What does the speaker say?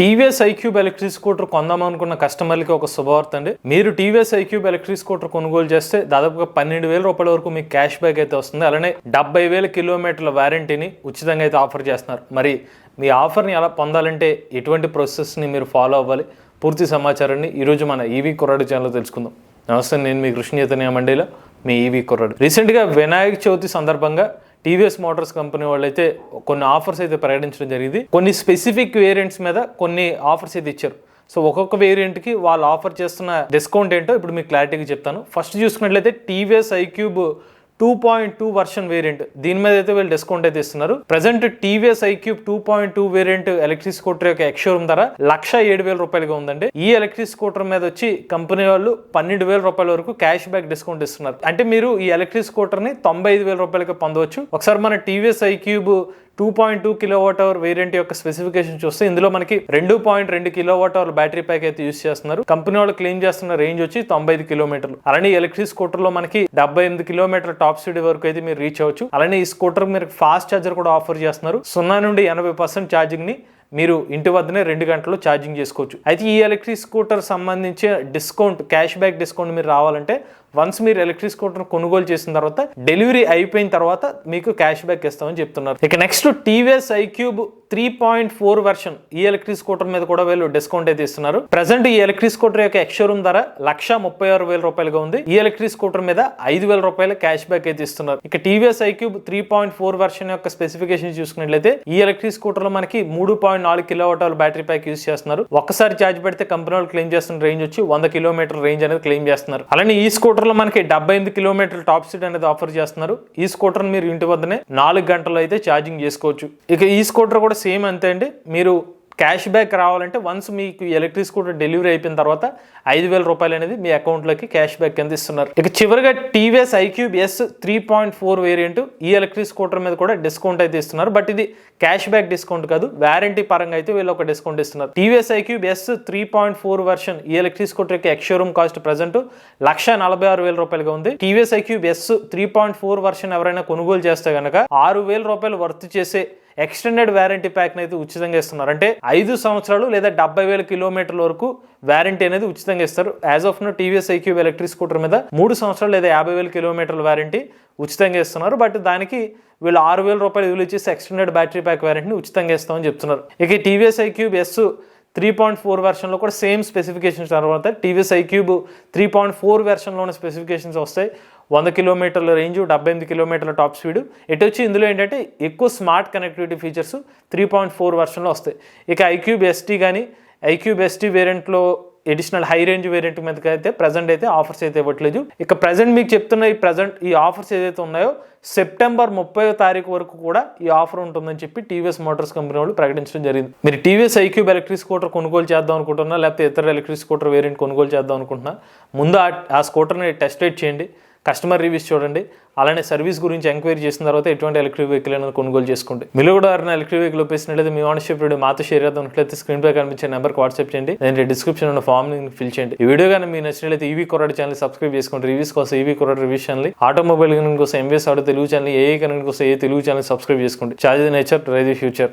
TVS iQube electric scooter కొందాం అనుకున్న కస్టమర్లకి ఒక శుభవార్త అండి. మీరు టీవీఎస్ ఐక్యూబ్ ఎలక్ట్రిక్ స్కూటర్ కొనుగోలు చేస్తే దాదాపుగా పన్నెండు వేల రూపాయల వరకు మీకు క్యాష్ బ్యాక్ అయితే వస్తుంది. అలానే డెబ్బై వేల కిలోమీటర్ల వారంటీని ఉచితంగా అయితే ఆఫర్ చేస్తున్నారు. మరి మీ ఆఫర్ని ఎలా పొందాలంటే ఎటువంటి ప్రాసెస్ని మీరు ఫాలో అవ్వాలి? పూర్తి సమాచారాన్ని ఈరోజు మన ఈవీ కుర్రాడు ఛానల్ తెలుసుకుందాం. నమస్తే నేను మీ కృష్ణ చైతన్య మండలిలో మీ ఈవీ కుర్రాడు. రీసెంట్గా వినాయక చవితి సందర్భంగా టీవీఎస్ మోటార్స్ కంపెనీ వాళ్ళు అయితే కొన్ని ఆఫర్స్ అయితే ప్రకటించడం జరిగింది. కొన్ని స్పెసిఫిక్ వేరియంట్స్ మీద కొన్ని ఆఫర్స్ అయితే ఇచ్చారు. సో ఒక్కొక్క వేరియంట్కి వాళ్ళు ఆఫర్ చేస్తున్న డిస్కౌంట్ ఏంటో ఇప్పుడు మీకు క్లారిటీగా చెప్తాను. ఫస్ట్ చూసుకున్నట్లయితే TVS iQube two point two version variant. దీని మీద అయితే వీళ్ళు డిస్కౌంట్ అయితే ఇస్తున్నారు. Present TVS iQube two point two variant electric scooter యొక్క ఎక్స్షోరూమ్ ధర లక్ష ఏడు వేల రూపాయలుగా ఉందండి. ఈ ఎలక్ట్రిక్ స్కూటర్ మీద వచ్చి కంపెనీ వాళ్ళు పన్నెండు వేల రూపాయల వరకు క్యాష్ బ్యాక్ డిస్కౌంట్ ఇస్తున్నారు. అంటే మీరు ఈ ఎలక్ట్రిక్ స్కూటర్ని తొంభై ఐదు వేల రూపాయలకి పొందవచ్చు. ఒకసారి మన TVS iQube two point two kilowatt hour variant యొక్క స్పెసిఫికేషన్ చూస్తే ఇందులో మనకి రెండు పాయింట్ రెండు కిలోవాట్ అవర్ బ్యాటరీ ప్యాక్ అయితే యూస్ చేస్తున్నారు. కంపెనీ వాళ్ళు క్లెయిమ్ చేస్తున్న రేంజ్ వచ్చి తొంభై ఐదు కిలోమీటర్లు. అలానే ఎలక్ట్రిక్ స్కూటర్లో మనకి డెబ్బై ఎనిమిది కిలోమీటర్ టాప్ స్పీడ్ వరకు అయితే మీరు రీచ్ అవ్వచ్చు. అలానే ఈ స్కూటర్ మీరు ఫాస్ట్ ఛార్జర్ కూడా ఆఫర్ చేస్తున్నారు. సున్నా నుండి ఎనభై పర్సెంట్ ఛార్జింగ్ని మీరు ఇంటి వద్దనే రెండు గంటలు ఛార్జింగ్ చేసుకోవచ్చు. అయితే ఈ ఎలక్ట్రిక్ స్కూటర్ సంబంధించి డిస్కౌంట్ క్యాష్ బ్యాక్ డిస్కౌంట్ మీరు రావాలంటే వన్స్ మీరు ఎలక్ట్రిక్ స్కూటర్ కొనుగోలు చేసిన తర్వాత డెలివరీ అయిపోయిన తర్వాత మీకు క్యాష్ బ్యాక్ ఇస్తామని చెప్తున్నారు. ఇక next TVS iQube three point four version ఈ ఎలక్ట్రిక్ స్కూటర్ మీద కూడా వీళ్ళు డిస్కౌంట్ అయితే ఇస్తున్నారు. ప్రజెంట్ ఈ ఎలక్ట్రిక్ స్కూటర్ యొక్క ఎక్స్షోరూమ్ ధర లక్ష ముప్పై ఆరు వేల రూపాయలుగా ఉంది. ఈ ఎలక్ట్రిక్ స్కూటర్ మీద ఐదు వేల రూపాయల క్యాష్ బ్యాక్ అయితే ఇస్తున్నారు. ఇక TVS iQube three point four version యొక్క స్పెసిఫికేషన్ చూసుకున్నట్లయితే ఈ ఎలక్ట్రిక్ స్కూటర్లో మనకి మూడు పాయింట్ నాలుగు కిలో బ్యాటరీ ప్యాక్ యూస్ చేస్తున్నారు. ఒకసారి ఛార్జ్ పెడితే కంపెనీ వాళ్ళు క్లెయిమ్ చేస్తున్న రేంజ్ వచ్చి వంద కిలోమీటర్ రేంజ్ అనేది క్లెయిమ్ చేస్తున్నారు. అలానే ఈ స్కూటర్లో మనకి డెబ్బై ఎనిమిది కిలోమీటర్ టాప్ స్పీడ్ అనేది ఆఫర్ చేస్తున్నారు. ఈ స్కూటర్ మీరు ఇంటి వద్దనే నాలుగు గంటలు అయితే ఛార్జింగ్ చేసుకోవచ్చు. ఇక ఈ స్కూటర్ కూడా సేమ్ అంతే అండి. మీరు క్యాష్ బ్యాక్ రావాలంటే వన్స్ మీకు ఎలక్ట్రిక్ స్కూటర్ డెలివరీ అయిపోయిన తర్వాత ఐదు వేల రూపాయలు అనేది మీ అకౌంట్లోకి క్యాష్ బ్యాక్ కింద ఇస్తున్నారు. ఇక చివరిగా TVS iQube S three point four variant ఈ ఎలక్ట్రిక్ స్కూటర్ మీద కూడా డిస్కౌంట్ అయితే ఇస్తున్నారు. బట్ ఇది క్యాష్ బ్యాక్ డిస్కౌంట్ కాదు వారంటీ పరంగా అయితే వీళ్ళు ఒక డిస్కౌంట్ ఇస్తున్నారు. TVS iQube S three point four version ఈ ఎలక్ట్రిక్ స్కూటర్ యొక్క ex showroom cost present lakh నలభై ఆరు వేల రూపాయలుగా ఉంది. TVS iQube S three point four version ఎవరైనా కొనుగోలు చేస్తే కనుక ఆరు వేల రూపాయలు వర్త్ చేసే ఎక్స్టెండెడ్ వారంటీ ప్యాక్ అయితే ఉచితంగా ఇస్తున్నారు. అంటే ఐదు సంవత్సరాలు లేదా డెబ్బై వేల కిలోమీటర్ల వరకు వారంటీ అనేది ఉచితంగా ఇస్తారు. As of now TVS iQube electric scooter మీద మూడు సంవత్సరాలు లేదా యాభై వేల కిలోమీటర్ల వారంటీ ఉచితంగా ఇస్తున్నారు. బట్ దానికి వీళ్ళు ఆరు వేల రూపాయలు విలువ చేసి ఎక్స్టెండెడ్ బ్యాటరీ ప్యాక్ వారంటీని ఉచితంగా ఇస్తామని చెప్తున్నారు. ఇక TVS iQube S three point four వెర్షన్లో కూడా సేమ్ స్పెసిఫికేషన్స్ తర్వాత TVS iQube three point four వెర్షన్లోని specifications వస్తాయి. వంద కిలోమీటర్ల రేంజ్ డెబ్బై ఎనిమిది కిలోమీటర్ల టాప్ స్పీడ్. ఎటు వచ్చి ఇందులో ఏంటంటే ఎక్కువ smart connectivity features three point four వర్షన్లో వస్తాయి. ఇక ఐక్యూబ్ ఎస్టీ కానీ ఐక్యూబ్ ఎస్టీ వేరియంట్లో ఎడిషనల్ హై రేంజ్ వేరియంట్ మీదకి అయితే ప్రజెంట్ అయితే ఆఫర్స్ అయితే ఇవ్వట్లేదు. ఇక ప్రజెంట్ మీకు చెప్తున్న ఈ ప్రజెంట్ ఈ ఆఫర్స్ ఏదైతే ఉన్నాయో సెప్టెంబర్ ముప్పై తారీఖు వరకు కూడా ఈ ఆఫర్ ఉంటుందని చెప్పి టీవీఎస్ మోటార్స్ కంపెనీ వాళ్ళు ప్రకటించడం జరిగింది. మీరు టీవీఎస్ ఐక్యూబ్ ఎలక్ట్రిక్ స్కూటర్ కొనుగోలు చేద్దాం అనుకుంటున్నా లేకపోతే ఇతర ఎలక్ట్రిక్ స్కూటర్ వేరియంట్ కొనుగోలు చేద్దాం అనుకుంటున్నా ముందు ఆ- ఆ స్కూటర్ని టెస్ట్ రైడ్ చేయండి. కస్టమర్ రివ్యూస్ చూడండి. అలానే సర్వీస్ గురించి ఎంక్వైరీ చేసిన తర్వాత ఎటువంటి ఎలక్ట్రిక్ వెహికల్ అయినా కొనుగోలు చేసుకోండి. మీరు కూడా ఎవరైనా ఎలక్ట్రిక్ వెహికల్ ఒప్పిస్తున్నట్లయితే మీ ఓనర్షిప్ వీడియో మాతో షేర్ చేద్దాం. ఉన్నట్లయితే స్క్రీన్ పై కనిపించే నెంబర్కి వాట్సాప్ చేయండి. దాని డిస్క్రిప్షన్ ఉన్న ఫామ్ ఫిల్ చేయండి. ఈ వీడియో కానీ మీరు నచ్చినట్లయితే ఈవీ కొరడు ఛానల్ సబ్స్క్రైబ్ చేసుకోండి. రివ్యూస్ కోసం ఈవీ కొరడు రివ్యూస్ ఛానల్ ఆటోమొబైల్ కనుక కోసం ఎంఎస్ ఆడో తెలుగు ఛానల్ ఏ కనుక కోసం ఏ తెలుగు ఛానల్ సబ్స్క్రైబ్ చేసుకోండి. Charge nature rise future